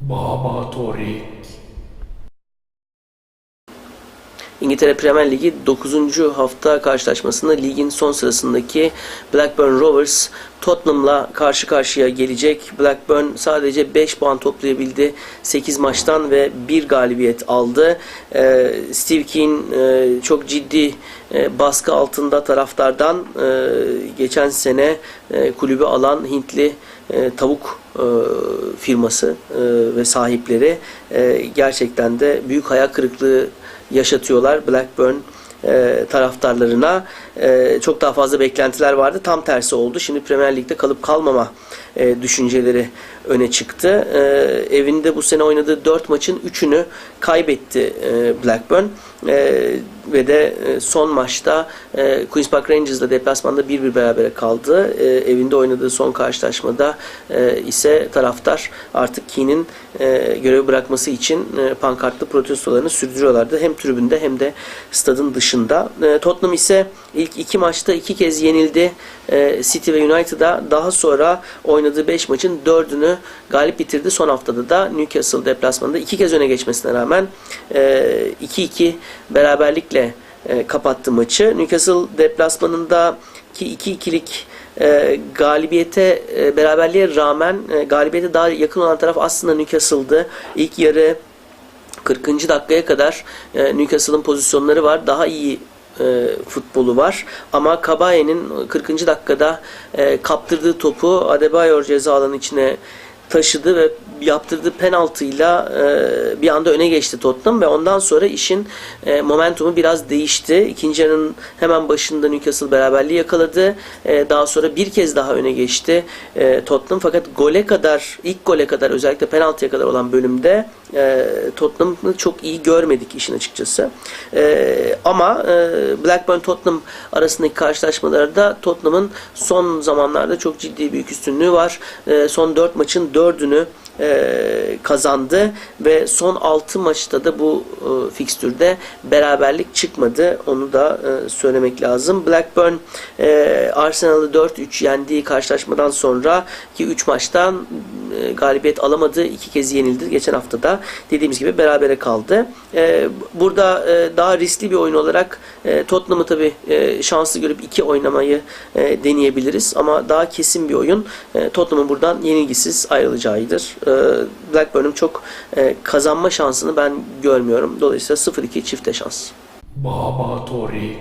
Baba Torik. İngiltere Premier Ligi 9. hafta karşılaşmasında ligin son sırasındaki Blackburn Rovers Tottenham'la karşı karşıya gelecek. Blackburn sadece 5 puan toplayabildi 8 maçtan ve 1 galibiyet aldı. Ee, Steve Keane çok ciddi e, baskı altında taraftardan e, geçen sene e, kulübü alan Hintli tavuk firması ve sahipleri gerçekten de büyük hayal kırıklığı yaşatıyorlar Blackburn e, taraftarlarına. E, çok daha fazla beklentiler vardı. Tam tersi oldu. Şimdi Premier Lig'de kalıp kalmama e, düşünceleri öne çıktı. E, evinde bu sene oynadığı 4 maçın 3'ünü kaybetti e, Blackburn. E, ve de e, son maçta e, Queen's Park Rangers'la deplasmanda 1-1 berabere kaldı. E, evinde oynadığı son karşılaşmada e, ise taraftar artık Keane'in e, görevi bırakması için e, pankartlı protestolarını sürdürüyorlardı. Hem tribünde hem de stadın dışında. E, Tottenham ise ilk iki maçta iki kez yenildi. E, City ve United'a daha sonra oynadığı 5 maçın 4'ünü galip bitirdi. Son haftada da Newcastle deplasmanında iki kez öne geçmesine rağmen e, 2-2 beraberlikle e, kapattı maçı. Newcastle deplasmanında ki 2-2'lik e, galibiyete e, beraberliğe rağmen e, galibiyete daha yakın olan taraf aslında Newcastle'dı. İlk yarı 40. dakikaya kadar e, Newcastle'ın pozisyonları var. Daha iyi e, futbolu var. Ama Kabaye'nin 40. dakikada e, kaptırdığı topu Adebayor ceza alanı içine taşıdı ve yaptırdığı penaltıyla e, bir anda öne geçti Tottenham ve ondan sonra işin e, momentumu biraz değişti. İkinci yarının hemen başında Newcastle beraberliği yakaladı. E, daha sonra bir kez daha öne geçti e, Tottenham fakat gole kadar ilk gole kadar özellikle penaltıya kadar olan bölümde e, Tottenham'ı çok iyi görmedik işin açıkçası. E, ama e, Blackburn Tottenham arasındaki karşılaşmalarda Tottenham'ın son zamanlarda çok ciddi büyük üstünlüğü var. E, son 4 maçın 4'ünü e, kazandı ve son 6 maçta da bu e, fikstürde beraberlik çıkmadı. Onu da e, söylemek lazım. Blackburn e, Arsenal'ı 4-3 yendiği karşılaşmadan sonra ki 3 maçtan e, galibiyet alamadı. iki kez yenildi. Geçen hafta da dediğimiz gibi berabere kaldı. E, burada e, daha riskli bir oyun olarak e, Tottenham'ı tabi e, şanslı görüp iki oynamayı deneyebiliriz. Ama daha kesin bir oyun. Tottenham'ın buradan yenilgisiz ayrılacağıdır. E, Blackburn'un çok kazanma şansını ben görmüyorum. Dolayısıyla 0-2 çifte şans. Baba Torik.